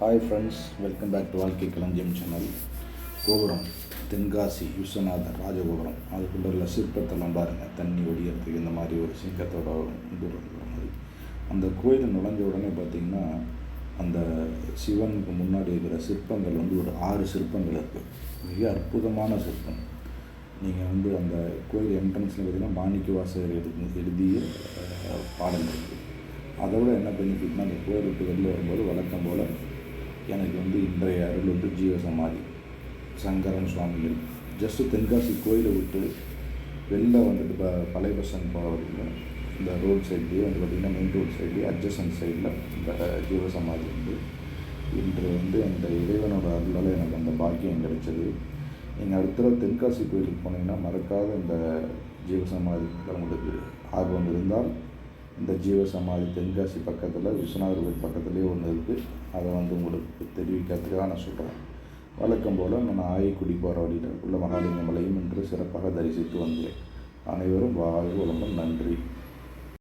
Hi friends welcome back to வாழ்க்கை களஞ்சியம் channel கோபுரம் தென்காசி விஸ்வநாதர் ராஜகோபுரம். அதுக்குள்ள உள்ள சிற்பத்தெல்லாம் பாருங்கள் தண்ணி ஒடியறதுக்கு இந்த மாதிரி ஒரு சிங்கத்தோட தூரம் இருக்கிற மாதிரி அந்த கோயில் நுழைஞ்ச உடனே பார்த்திங்கன்னா அந்த சிவனுக்கு முன்னாடி இருக்கிற சிற்பங்கள் வந்து ஒரு ஆறு சிற்பங்கள் இருக்குது மிக அற்புதமான சிற்பம். நீங்கள் வந்து அந்த கோயில் என்ட்ரன்ஸில் பார்த்தீங்கன்னா மாணிக்க வாசகர் எழுதி எழுதிய பாடங்கள் பாடல் இருக்குது அதை விட என்ன பெனிஃபிட்னா அந்த கோயிலுக்கு வெளில வரும்போது வழக்கம் போல் எனக்கு வந்து இன்றைய அருள் வந்து ஜீவசமாதி சங்கரன் சுவாமிகள் ஜஸ்ட்டு தென்காசி கோயிலை விட்டு வெளில வந்துட்டு ப பழைய பஸ் ஸ்டாண்ட் போகிற வரைக்கும் இந்த ரோட் சைட்லேயே வந்து பார்த்திங்கன்னா மெயின் ரோட் சைட்லேயே அட்ஜசன் சைடில் இந்த ஜீவசமாதி வந்து இன்று வந்து அந்த இறைவனோட அருளால் எனக்கு அந்த பாக்கியம் கிடைச்சது. நீங்கள் அடுத்த தடவை தென்காசி கோயிலுக்கு போனீங்கன்னா மறக்காத இந்த ஜீவசமாதி உங்களுக்கு ஆர்வம் இருந்தால் இந்த ஜீவசமாதி தென்காசி பக்கத்தில் விஸ்வநாதர் கோயில் பக்கத்துலேயே ஒன்று இருக்குது அதை வந்து உங்களுக்கு தெரிவிக்கிறதுக்காக நான் சொல்கிறேன் வழக்கம் போல் நான் ஆய்க்குடி போகிற வழியில் உள்ள மகாலிங்கமலையும் என்று இன்று சிறப்பாக தரிசித்து வந்தேன். அனைவரும் வாழ்வு வளமுடன். நன்றி.